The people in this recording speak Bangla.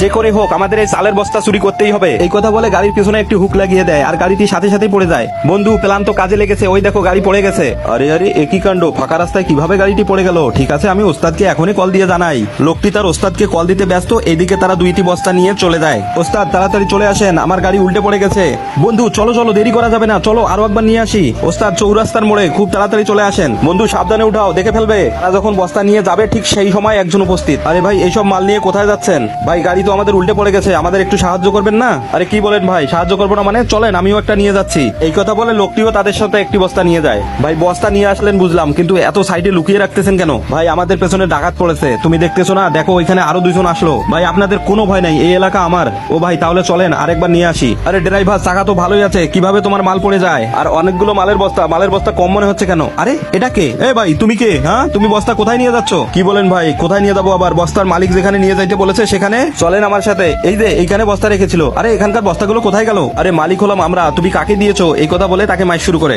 যে করে হোক, আমাদের এই চালের বস্তা চুরি করতেই হবে। এই কথা বলে গাড়ির পিছনে একটি হুক লাগিয়ে দেয়, আর গাড়িটি সাথে সাথে পড়ে যায়। বন্ধু প্ল্যান তো কাজে লেগেছে, ওই দেখো গাড়ি পড়ে গেছে। আরে আরে একই কাণ্ড? ফাঁকা রাস্তায় কীভাবে গাড়িটি পড়ে গেল? ঠিক আছে, আমি ওস্তাদকে এখনই কল দিয়ে জানাই। লোকটি তার ওস্তাদকে কল দিতে ব্যস্ত, এদিকে তারা দুইটি বস্তা নিয়ে চলে যায়। ওস্তাদ, তাড়াতাড়ি চলে আসেন, আমার গাড়ি উল্টে পড়ে গেছে। বন্ধু, চলো চলো, দেরি করা যাবে না, চলো, আরও একবার নিয়ে আসি। ওস্তাদ, চৌরাস্তার মোড়ে খুব তাড়াতাড়ি চলে আসেন। বন্ধু, সাবধানে উঠাও, দেখে ফেলবে। তারা যখন বস্তা নিয়ে যাবে, ঠিক সেই সময় একজন উপস্থিত। আরে ভাই, এইসব মাল নিয়ে কোথায় যাচ্ছেন? ভাই গাড়ি তো আমাদের উল্টে পড়ে গেছে, আমাদের একটু সাহায্য করবেন না? আরে কি বলেন ভাই, সাহায্য করব না মানে? চলেন, আমিও একটা নিয়ে যাচ্ছি। এই কথা বলে লোকটিও তাদের সাথে একটি বস্তা নিয়ে যায়। ভাই, বস্তা নিয়ে আসলেন বুঝলাম, কিন্তু এত সাইডে লুকিয়ে রাখতেছেন কেন? ভাই, আমাদের পেছনে ডাকাত পড়েছে, তুমি দেখতেছো না? দেখো ওইখানে আরও দুজন আসলো। ভাই, আপনাদের কোনো ভয় নাই, এই এলাকা আমার। ও ভাই, তাহলে চলেন, আরেকবার নিয়ে আসি। আরে, ড্রাইভার, চাকা তো ভালোই আছে, কীভাবে তোমার মাল পড়ে যায়? আর অনেকগুলো মালের বস্তা মালের বস্তা কম মনে হচ্ছে কেন? আরে, এটা কে? এ ভাই, তুমি কে হ্যাঁ? তুমি বস্তা কোথায় নিয়ে যাচ্ছ? কি বলেন ভাই, কোথায় নিয়ে যাব আবার? বস্তার মালিক যেখানে নিয়ে যাইতে বলেছে, সেখানে? চলেন আমার সাথে। এই যে, এইখানে বস্তা রেখেছিল। আরে, এখানকার বস্তাগুলো কোথায় গেল? আরে, মালিক হলাম আমরা। তুমি কাকে দিয়েছ? এই কথা বলে তাকে মাইশ শুরু করে।